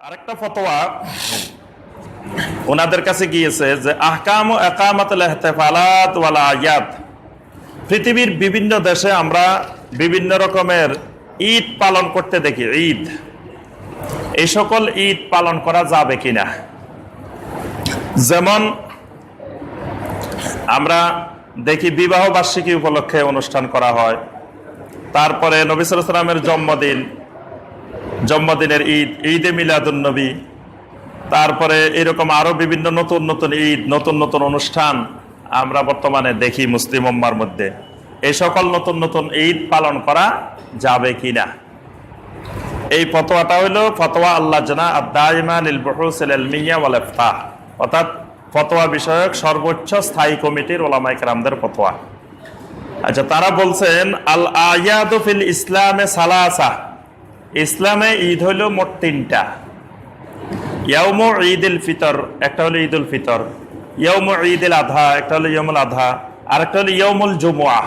আরেকটা ফতোয়া। ওনাদের কাছে গিয়েছে যে, আহকাম একামাতুল আয়াত। পৃথিবীর বিভিন্ন দেশে আমরা বিভিন্ন রকমের ঈদ পালন করতে দেখি, ঈদ। এই সকল ঈদ পালন করা যাবে কিনা? যেমন আমরা দেখি বিবাহ বার্ষিকী উপলক্ষে অনুষ্ঠান করা হয়। তারপরে নবী সাল্লাল্লাহু আলাইহি সাল্লামের জন্মদিন জন্মদিনের ঈদ ঈদ ঈদে মিলাদুন্নবী তারপরে এরকম আরও বিভিন্ন নতুন নতুন ঈদ, নতুন নতুন অনুষ্ঠান আমরা বর্তমানে দেখি মুসলিম উম্মার মধ্যে। এই সকল নতুন নতুন ঈদ পালন করা যাবে কিনা? এই ফতোয়াটা হলো ফতোয়া আল্লাহ জানা আদাইমান ইল বহুসিল মিয়া ওয়াল ইফতাহ। অর্থাৎ ফতোয়া বিষয়ক সর্বোচ্চ স্থায়ী কমিটির ওলামাই কেরামদের ফতোয়া। আচ্ছা তারা বলছেন আল আয়াদু ফিল ইসলামে সালাসা। ইসলামে ঈদ হইল মোট তিনটা। ইয়ৌম ঈদ উল ফিতর, একটা হলো ঈদ উল ফিতর। ইয়ৌম ঈদ উল আধা, একটা হলো ইয়মুল আধা আর একটা হলো ইয়মুল জুমুয়া।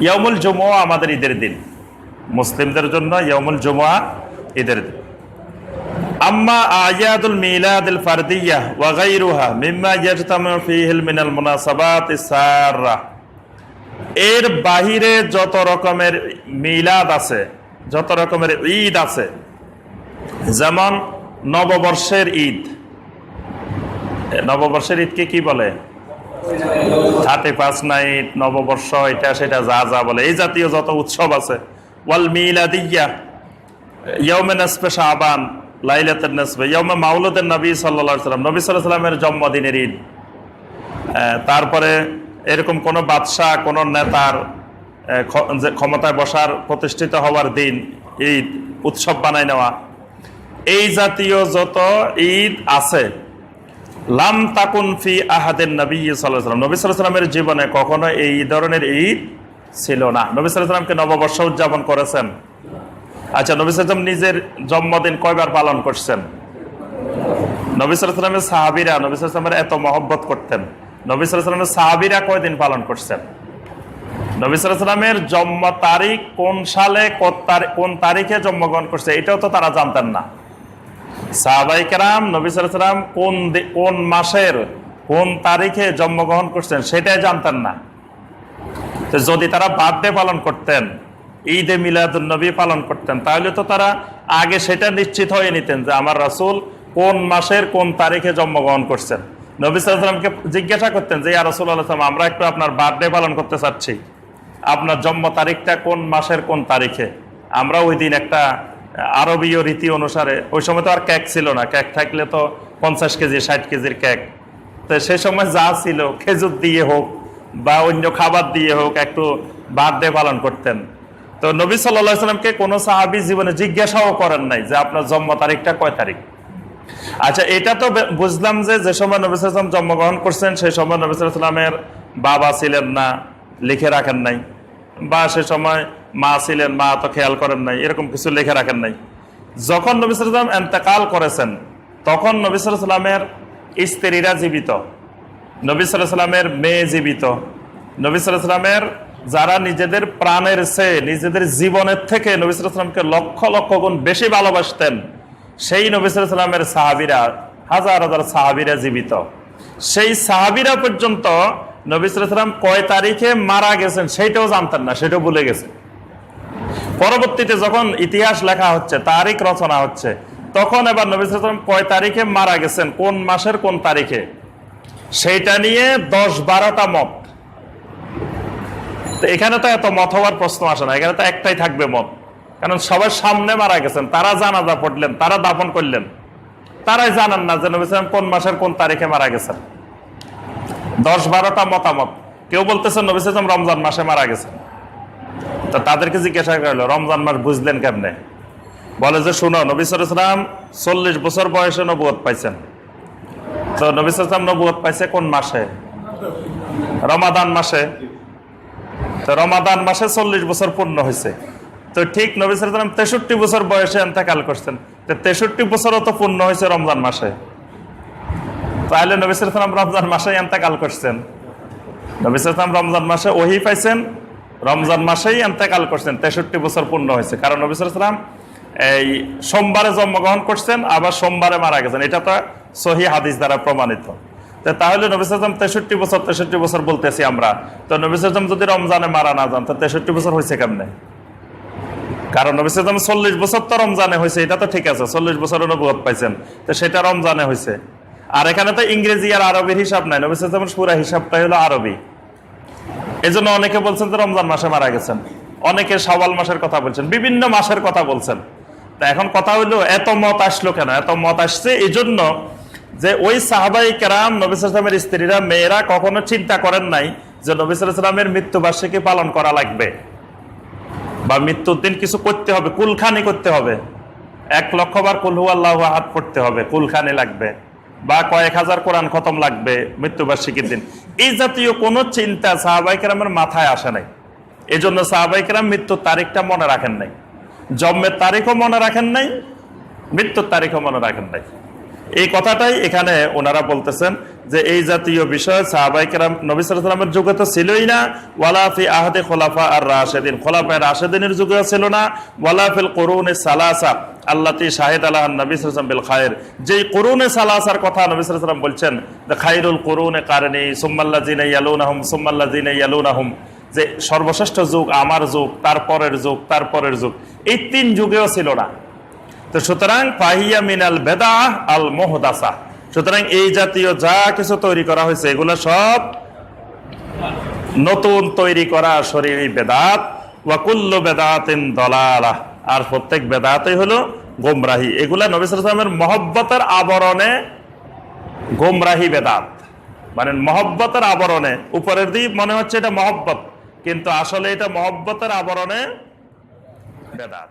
ইয়মুল জুমুয়া আমাদের ঈদের দিন। মুসলিমদের জন্য ইয়মুল জুমুয়া ঈদের দিন। আম্মা মিম্মা মিনাল এর বাহিরে যত রকমের মিলাদ আছে যত রকমের ঈদ আছে, যেমন নববর্ষের ঈদ। নববর্ষের ঈদকে কি বলে? থার্টি পাঁচ নাইট, নববর্ষ, এটা সেটা যা যা বলে। এই জাতীয় যত উৎসব আছে, ওয়াল মিলাদিয়া নসবে ইয়মে নবী সাল্লাম জন্মদিনের ঈদ। তারপরে এরকম কোন বাদশাহ, কোন নেতার ক্ষমতায় বসার, প্রতিষ্ঠিত হওয়ার দিন ঈদ, উৎসব বানাই নেওয়া। এই জাতীয় যত ঈদ আছে, লাম তাকুন ফি আহাদের নবী সাল্লাম নবী সাল্লামের জীবনে কখনো এই ধরনের ঈদ ছিল না। নবী সাল্লামকে নববর্ষ উদযাপন করেছেন। আচ্ছা নবী সাল্লাম নিজের জন্মদিন কয়বার পালন করছেন? নবী সাল্লামের সাহাবিরা, নবী সাল্লামের এত মহব্বত করতেন। নবী সাল্লামের সাহাবিরা কয়দিন পালন করছেন? নবী সাল্লামের জন্ম তারিখ কোন সালে কোন তারি- কোন তারিখে জন্মগ্রহণ করছে, এটাও তো তারা জানতেন না। সাহাবাই কেরাম নবী সাল্লাম কোন কোন মাসের, কোন তারিখে জন্মগ্রহণ করছেন সেটাই জানতেন না। যদি তারা বার্থডে পালন করতেন, ঈদে মিলাদুল পালন করতেন, তাহলে তো তারা আগে সেটা নিশ্চিত হয়ে নিতেন যে আমার রাসূল কোন মাসের, কোন তারিখে জন্মগ্রহণ করছেন। নবী সাল্লামকে জিজ্ঞাসা করতেন যে, ইয়া রাসূল আল্লাহ আমরা একটু আপনার বার্থডে পালন করতে চাচ্ছি। আপনার জন্ম তারিখটা কোন মাসের কোন তারিখে? আমরা ওই দিন একটা আরবীয় রীতি অনুসারে, ওই সময় তো আর কেক ছিল না। কেক থাকলে তো পঞ্চাশ কেজি, ষাট কেজির কেক। তো সে সময় যা ছিল, খেজুর দিয়ে হোক বা অন্য খাবার দিয়ে হোক, একটু বার্থডে পালন করতেন। তো নবী সাল্লাহ সাল্লামকে কোনো সাহাবি জীবনে জিজ্ঞাসাও করেন নাই যে আপনার জন্ম তারিখটা কয় তারিখ। আচ্ছা এটা তো বুঝলাম যে যে সময় নবী সাল্লাম জন্মগ্রহণ করছেন, সেই সময় নবী সাল্লামের বাবা ছিলেন না। লিখে রাখেন নাই। বা সে সময় মা ছিলেন, মা তো খেয়াল করেন নাই, এরকম কিছু লিখে রাখেন নাই। যখন নবী সাল্লাম এন্তেকাল করেছেন, তখন নবী সাল্লামের স্ত্রীরা জীবিত। নবী সাল্লামের মেয়ে জীবিত। নবী সাল্লামের যারা নিজেদের প্রাণের সে, নিজেদের জীবনের থেকে নবী সাল্লামকে লক্ষ লক্ষ গুণ বেশি ভালোবাসতেন, সেই নবী সাল্লামের সাহাবিরা, হাজার হাজার সাহাবিরা জীবিত। সেই সাহাবিরা পর্যন্ত নবী সাল্লাম কয় তারিখে মারা গেছেন সেইটাও জানতেন না, সেটাও ভুলে গেছেন। পরবর্তীতে যখন ইতিহাস লেখা হচ্ছে, তারিখ রচনা হচ্ছে, তখন এবার নবী সাল্লাম কয় তারিখে মারা গেছেন, কোন মাসের কোন তারিখে? সেইটা নিয়ে দশ বারোটা মত। এখানে তো এত মত হওয়ার প্রশ্ন আসে না, এখানে তো একটাই থাকবে মত। কারণ সবার সামনে মারা গেছেন, তারা জানাজা পড়লেন, তারা দাপন করলেন। তারাই জানান না যে নবী সাল্লাম কোন মাসের কোন তারিখে মারা গেছেন। দশ বারোটা মতামত। কেউ বলতেছেন নবী সাল্লাম রমজান মাসে মারা গেছেন। তো তাদেরকে জিজ্ঞাসা করল, রমজান মাস বুঝলেন কেমনে? বলে যে, শুনো, নবী সাল্লাম চল্লিশ বছর বয়সে নবুয়ত পাইছেন। তো নবী সাল্লাম নবুয়ত পাইছে কোন মাসে? রমাদান মাসে। তো রমাদান মাসে চল্লিশ বছর পূর্ণ হয়েছে। তো ঠিক নবী সাল্লাম তেষট্টি বছর বয়সে এন্তেকাল করছেন। তো তেষট্টি বছরও তো পূর্ণ হয়েছে রমজান মাসে। তাহলে নবী সাল্লাম রমজান মাসে এন্তেকাল করছেন। নবী সাল্লাম রমজান মাসে ওহি পাইছেন, রমজান মাসেই এন্তেকাল করছেন, তেষট্টি বছর পূর্ণ হয়েছে। কারণ নবী সাল্লাম এই সোমবারে জন্মগ্রহণ করছেন, আবার সোমবারে মারা গেছেন। এটা তো সহি হাদিস দ্বারা প্রমাণিত। তাহলে নবিসাম তেষট্টি বছর তেষট্টি বছর বলতেছি আমরা। তো নবিসাম যদি রমজানে মারা না যান, তো তেষট্টি বছর হয়েছে কেমনে? কারণ নবিসাম চল্লিশ বছর তো রমজানে হয়েছে, এটা তো ঠিক আছে, চল্লিশ বছর অনুভব পাইছেন। তো সেটা রমজানে হয়েছে। আর এখানে তো ইংরেজি আর আরবির হিসাব নাই। নবিসাম পুরা হিসাবটাই হলো আরবি। এই জন্য অনেকে বলছেন যে রমজান মাসে মারা গেছেন। অনেকে সওয়াল মাসের কথা বলছেন, বিভিন্ন মাসের কথা বলছেন। তা এখন কথা হইল এত মত আসলো কেন? এত মত আসছে এই জন্য যে ওই সাহাবাই কেরাম নবিসামের স্ত্রীরা, মেয়েরা কখনো চিন্তা করেন নাই যে নবিসামের মৃত্যুবার্ষিকী পালন করা লাগবে। বা মৃত্যুর দিন কিছু করতে হবে, কুলখানি করতে হবে। এক লক্ষ বার কুলহু আল্লাহ হাত পড়তে হবে, কুলখানি লাগবে। বা কয়েক হাজার কোরআন খতম লাগবে মৃত্যুবার্ষিকীর দিন। এই জাতীয় কোনো চিন্তা সাহাবাইকেরামের মাথায় আসে নাই। এই জন্য সাহাবাইকেরাম মৃত্যুর তারিখটা মনে রাখেন নাই। জন্মের তারিখও মনে রাখেন নাই, মৃত্যুর তারিখও মনে রাখেন নাই। এই কথাটাই এখানে ওনারা বলতেছেন যে এই জাতীয় বিষয় সাহাবাইকেরাম নবী সালামের যুগে তো ছিলই না। ওয়ালাফি আহাদে খোলাফা আর রাশেদিন খোলাফা রাশেদিনের যুগেও ছিল না। ওয়ালাফিল করুনে সালাসা। শাহিদ আল্লাহ নবী সালাম বিল খায়ের করুনে সালাসার কথা নবী সালাম বলছেন খাইরুল করুনে কারণে জিনে ইয়ালুন আহম জিনে ইয়ালুন আহম যে সর্বশ্রেষ্ঠ যুগ আমার যুগ, তারপরের যুগ তারপরের যুগ। এই তিন যুগেও ছিল না। তো সুতরাং পাহিয়া মিনাল বেদা আল মোহদাসা সুতরাং এই জাতীয় যা কিছু তৈরি করা হয়েছে, এগুলো সব নতুন তৈরি করা শরীর বেদাত। ওয়াকুল্ল বেদাতিন দলালা। আর প্রত্যেক বেদাতই হলো গোমরাহি। এগুলা নবিসের মহব্বতের আবরণে গোমরাহি বেদাত। মানে মহব্বতের আবরণে। উপরের দিক মনে হচ্ছে এটা মহব্বত, কিন্তু আসলে এটা মহব্বতের আবরণে বেদাত।